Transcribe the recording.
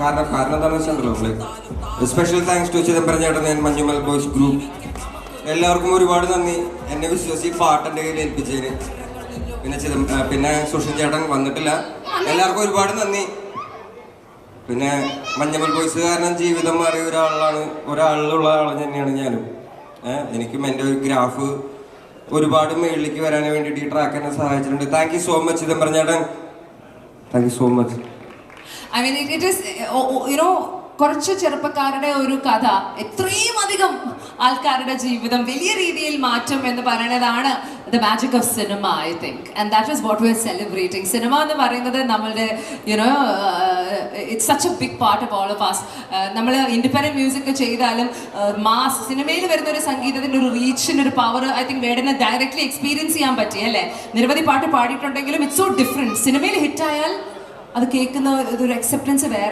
കാരണം കാരണം എന്താണെന്ന് വെച്ചിട്ടുണ്ടല്ലോ സ്പെഷ്യൽ താങ്ക്സ് ടു ചിദംബരം ചേട്ടൻ ഞാൻ മഞ്ഞുമൽ ബോയ്സ് ഗ്രൂപ്പ് എല്ലാവർക്കും ഒരുപാട് നന്ദി. എന്നെ വിശ്വസിച്ച് പാട്ട് എന്റെ കയ്യിൽ ഏൽപ്പിച്ചതിന്. പിന്നെ ചിദം പിന്നെ സുഷിൻ ചേട്ടൻ വന്നിട്ടില്ല. എല്ലാവർക്കും ഒരുപാട് നന്ദി. പിന്നെ മഞ്ഞമൽ ബോയ്സ് കാരണം ജീവിതം മാറിയ ഒരാളാണ് ഒരാളിലുള്ള ആൾ തന്നെയാണ് ഞാനും. എനിക്കും എന്റെ ഒരു ഗ്രാഫ് ഒരുപാട് മേളിലേക്ക് വരാൻ വേണ്ടിയിട്ട് ഈ ട്രാക്ക് എന്നെ സഹായിച്ചിട്ടുണ്ട്. താങ്ക് യു സോ മച്ച് ഇതം പറഞ്ഞേട്ടൻ thank you so much I mean it is you know കുറച്ച് ചെറുപ്പക്കാരുടെ ഒരു കഥ എത്രയും അധികം ആൾക്കാരുടെ ജീവിതം വലിയ രീതിയിൽ മാറ്റും എന്ന് പറയുന്നതാണ് the magic of cinema I think and that is what we are celebrating cinema എന്ന് പറയുന്നത് നമ്മളുടെ you know it's such a big part of all of us നമ്മൾ ഇൻഡിപെൻഡന്റ് മ്യൂസിക് ചെയ്താലും മാസ് സിനിമയിൽ വരുന്ന ഒരു സംഗീതത്തിന്റെ ഒരു റീച്ചിന്റെ ഒരു പവർ ഐ തിങ്ക് വേടനെ ഡയറക്റ്റ്ലി എക്സ്പീരിയൻസ് ചെയ്യാൻ പറ്റി അല്ലേ? നിരവധി പാട്ട് പാടിയിട്ടുണ്ടെങ്കിലും ഇറ്റ്സ് സോ ഡിഫറെന്റ് സിനിമയിൽ ഹിറ്റായാൽ അത് കേൾക്കുന്ന ഒരു അക്സെപ്റ്റൻസ് വേറെ